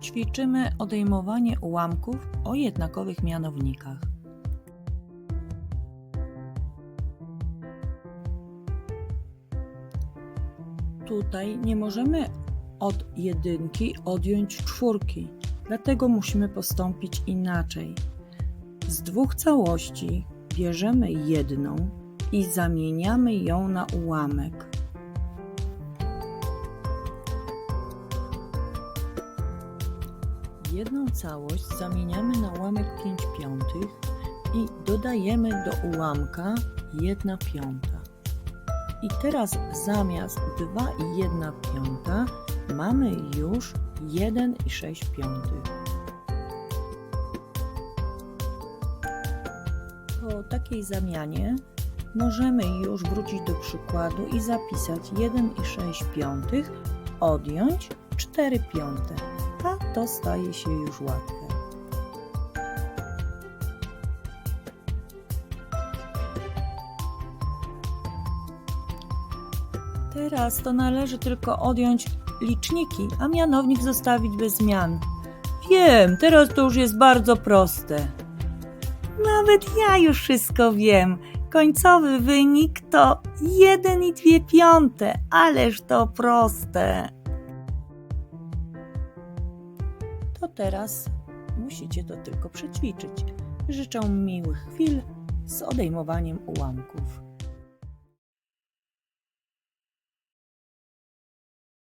Ćwiczymy odejmowanie ułamków o jednakowych mianownikach. Tutaj nie możemy od jedynki odjąć czwórki, dlatego musimy postąpić inaczej. Z dwóch całości bierzemy jedną i zamieniamy ją na ułamek. Jedną całość zamieniamy na ułamek 5 piątych i dodajemy do ułamka 1 piąta. I teraz zamiast 2 i 1 piąta mamy już 1 i 6 piątych. Po takiej zamianie możemy już wrócić do przykładu i zapisać 1 i 6 piątych, odjąć 4 piąte, a to staje się już łatwe. Teraz to należy tylko odjąć liczniki, a mianownik zostawić bez zmian. Wiem, teraz to już jest bardzo proste. Nawet ja już wszystko wiem. Końcowy wynik to 1 i 2 piąte, ależ to proste. To teraz musicie to tylko przećwiczyć. Życzę miłych chwil z odejmowaniem ułamków.